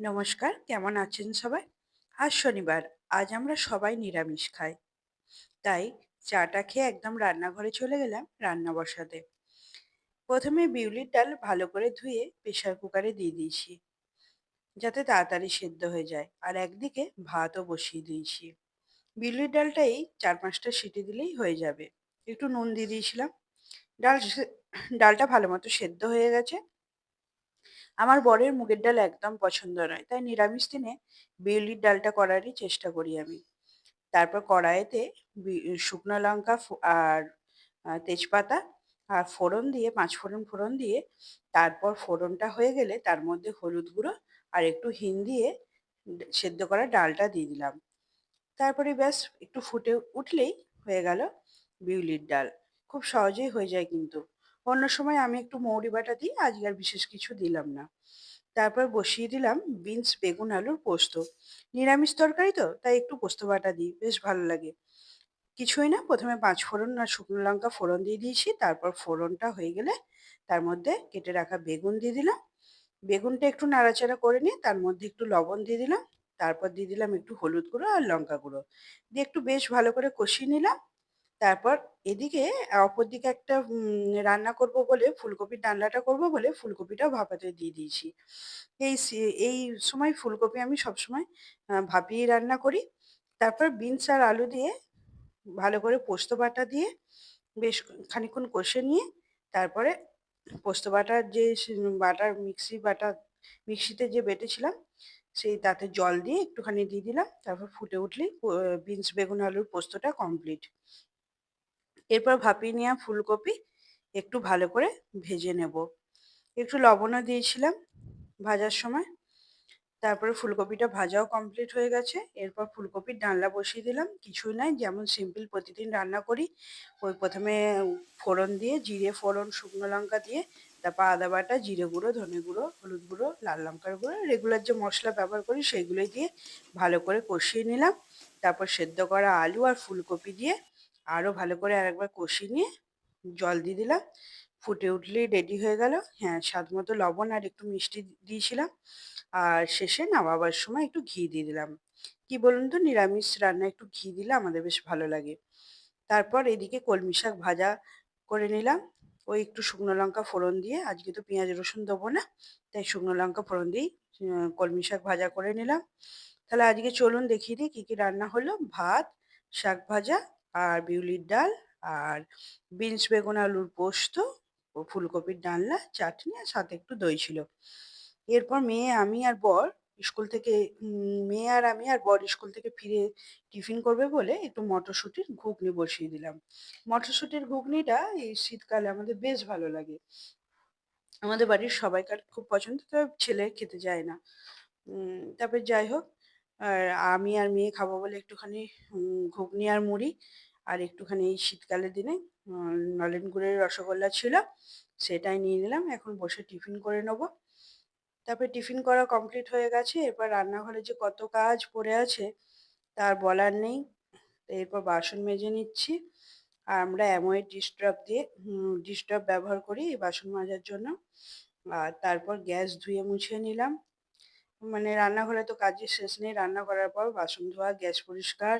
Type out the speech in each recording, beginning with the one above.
নমস্কার, কেমন আছেন সবাই? আজ শনিবার, আজ আমরা সবাই নিরামিষ খাই। তাই চাটা খেয়ে একদম রান্নাঘরে চলে গেলাম রান্না বসাতে। প্রথমে বিউলির ডাল ভালো করে ধুয়ে প্রেশার কুকারে দিয়ে দিয়েছি। যাতে তাড়াতাড়ি সেদ্ধ হয়ে যায়, আর একদিকে ভাতও বসিয়ে দিয়েছি। বিউলির ডালটা এই চার পাঁচটা সিটি দিলেই হয়ে যাবে। একটু নুন দিয়ে দিয়েছিলাম। ডাল ডালটা ভালো মতো সেদ্ধ হয়ে গেছে। আমার বরের মুগের ডাল একদম পছন্দ নয়, তাই নিরামিষ দিনে বিউলির ডালটা করারই চেষ্টা করি আমি। তারপর কড়াইতে শুকনো লঙ্কা আর তেজপাতা আর ফোড়ন দিয়ে, পাঁচ ফোড়ন ফোড়ন দিয়ে, তারপর ফোড়নটা হয়ে গেলে তার মধ্যে হলুদ গুঁড়ো আর একটু হিং দিয়ে সেদ্ধ করা ডালটা দিয়ে দিলাম। তারপরে ব্যাস একটু ফুটে উঠলেই হয়ে গেল বিউলির ডাল। খুব সহজেই হয়ে যায় কিন্তু। অন্য সময় আমি একটু মৌরি বাটা দিই আজকে আর বিশেষ কিছু দিলাম না। তারপর বসিয়ে দিলাম বিনস বেগুন আলুর পোস্ত। নিরামিষ তরকারি তো, তাই একটু পোস্ত বাটা দিই, বেশ ভালো লাগে। কিছুই না, প্রথমে পাঁচ ফোড়ন আর শুকনো লঙ্কা ফোড়ন দিয়ে দিয়েছি, তারপর ফোড়নটা হয়ে গেলে তার মধ্যে কেটে রাখা বেগুন দিয়ে দিলাম। বেগুনটা একটু নাড়াচাড়া করে নিয়ে তার মধ্যে একটু লবণ দিয়ে দিলাম, তারপর দিয়ে দিলাম একটু হলুদ গুঁড়ো আর লঙ্কা গুঁড়ো। দিয়ে একটু বেশ ভালো করে কষিয়ে নিলাম। তারপর এদিকে অপর দিকে একটা রান্না করব বলে, ফুলকপির ডালনাটা করব বলে ফুলকপিটাও ভাপাতে দিয়ে দিয়েছি। এই এই সময় ফুলকপি আমি সবসময় ভাপিয়ে রান্না করি। তারপর বিনস আর আলু দিয়ে ভালো করে পোস্ত বাটা দিয়ে বেশ খানিকক্ষণ কষে নিয়ে তারপরে পোস্ত বাটার যে বাটার মিক্সি বাটা, মিক্সিতে যে বেটেছিলাম সেই তাতে জল দিয়ে একটুখানি দিয়ে দিলাম। তারপর ফুটে উঠলেই বিনস, বেগুন, আলুর পোস্তটা কমপ্লিট। এরপর ভাপিয়ে নেওয়া ফুলকপি একটু ভালো করে ভেজে নেব। একটু লবণও দিয়েছিলাম ভাজার সময়। তারপরে ফুলকপিটা ভাজাও কমপ্লিট হয়ে গেছে। এরপর ফুলকপির ডালনা বসিয়ে দিলাম। কিছুই নাই, যেমন সিম্পল প্রতিদিন রান্না করি। ওই প্রথমে ফোড়ন দিয়ে, জিরে ফোড়ন, শুকনো লঙ্কা দিয়ে, তারপর আদা বাটা, জিরে গুঁড়ো, ধনে গুঁড়ো, হলুদ গুঁড়ো, লাল লঙ্কার গুঁড়ো রেগুলার যে মশলা ব্যবহার করি সেইগুলোই দিয়ে ভালো করে কষিয়ে নিলাম। তারপর সেদ্ধ করা আলু আর ফুলকপি দিয়ে আরও ভালো করে আরেকবার কষিয়ে নিয়ে জল দিয়ে দিলাম। ফুটে উঠলেই রেডি হয়ে গেল। হ্যাঁ স্বাদ মতো লবণ আর একটু মিষ্টি দিয়েছিলাম। আর শেষে নামাবার সময় একটু ঘি দিয়ে দিলাম। কি বলুন তো, নিরামিষ রান্না একটু ঘি দিলে আমাদের বেশ ভালো লাগে। তারপর এদিকে কলমি শাক ভাজা করে নিলাম। ওই একটু শুকনো লঙ্কা ফোড়ন দিয়ে, আজকে তো পেঁয়াজ রসুন দেবো না, তাই শুকনো লঙ্কা ফোড়ন দিয়েই কলমি শাক ভাজা করে নিলাম। তাহলে আজকে চলুন দেখিয়ে দিই কী কী রান্না হলো। ভাত, শাক ভাজা আর বিউলির ডাল আর বিনস, বেগুন, আলুর পোস্ত ও ফুলকপির ডালনা, চাটনি আর সাথে একটু দই ছিল। এরপর মেয়ে, আমি আর বর স্কুল থেকে মেয়ে আর আমি আর বর স্কুল থেকে ফিরে টিফিন করবে বলে একটু মটরশুঁটির ঘুগনি বসিয়ে দিলাম। মটরশুঁটির ঘুগনিটা এই শীতকালে আমাদের বেশ ভালো লাগে। আমাদের বাড়ির সবাইকার খুব পছন্দ, তবে ছেলে খেতে যায় না। তারপর যাই হোক আর আমি আর মেয়ে খাব বলে একটুখানি ঘুগনি আর মুড়ি আর একটুখানি এই শীতকালের দিনে নলেন গুড়ের রসগোল্লা ছিল সেটাই নিয়ে নিলাম। এখন বসে টিফিন করে নেব। তারপরে টিফিন করা কমপ্লিট হয়ে গেছে। এরপর রান্নাঘরে যে কত কাজ পড়ে আছে তার বলার নেই। এরপর বাসন মেজে নিচ্ছি। আর আমরা অ্যামোয়েড ডিস্টার্ব দিয়ে ডিস্টার্ব ব্যবহার করি এই বাসন মাজার জন্য। আর তারপর গ্যাস ধুয়ে মুছে নিলাম। মানে রান্নাঘরে তো কাজের শেষ নেই, রান্না করার পর বাসন ধোয়া, গ্যাস পরিষ্কার,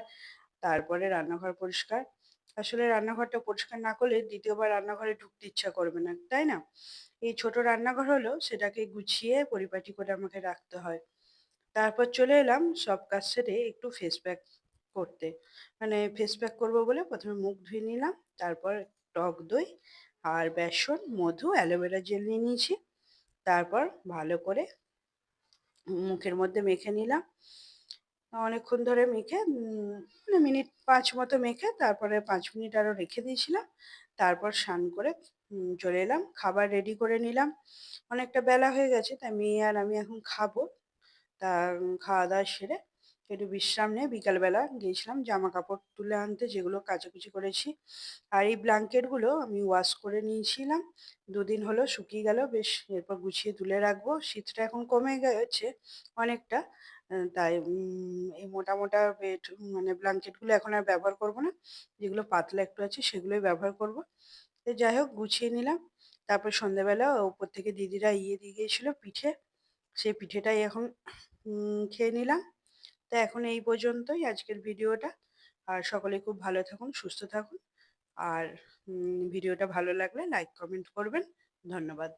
তারপরে রান্নাঘর পরিষ্কার। আসলে রান্নাঘরটা পরিষ্কার না করলে দ্বিতীয়বার রান্নাঘরে ঢুকতে ইচ্ছা করবে না, তাই না? এই ছোট রান্নাঘর হলেও সেটাকে গুছিয়ে পরিপাটি করে আমাকে রাখতে হয়। তারপর চলে এলাম সব কাজ সেরে একটু ফেস প্যাক করতে। মানে ফেস প্যাক করব বলে প্রথমে মুখ ধুয়ে নিলাম, তারপর টক দই আর বেসন, মধু, অ্যালোভেরা জেল নিয়ে নিয়েছি। তারপর ভালো করে মুখের মধ্যে মেখে নিলাম। অনেকক্ষণ ধরে মেখে মানে মিনিট পাঁচ মতো মেখে, তারপরে পাঁচ মিনিট আরও রেখে দিয়েছিলাম। তারপর স্নান করে চলে এলাম। খাবার রেডি করে নিলাম। অনেকটা বেলা হয়ে গেছে, তাই মেয়ে আর আমি এখন খাব। তা খাওয়া দাওয়া সেরে একটু বিশ্রাম নিয়ে বিকালবেলা গিয়েছিলাম জামা কাপড় তুলে আনতে, যেগুলো কাচাকুচি করেছি। আর এই ব্ল্যাঙ্কেটগুলো আমি ওয়াশ করে নিয়েছিলাম। দুদিন হলো শুকিয়ে গেল, বেশ এরপর গুছিয়ে তুলে রাখব। শীতটা এখন কমে গেছে অনেকটা তাই এই মোটা মোটা বেড মানে ব্ল্যাঙ্কেটগুলো এখন আর ব্যবহার করব না। যেগুলো পাতলা একটু আছে সেগুলোই ব্যবহার করব। তো যাই হোক, গুছিয়ে নিলাম। তারপর সন্ধ্যাবেলা ওপর থেকে দিদিরা ইয়ে দিয়ে গিয়েছিল পিঠে। সেই পিঠেটাই এখন খেয়ে নিলাম। তো এখন এই পর্যন্তই আজকের ভিডিওটা। আর সকলে খুব ভালো থাকুন, সুস্থ থাকুন। আর ভিডিওটা ভালো লাগলে লাইক কমেন্ট করবেন। ধন্যবাদ।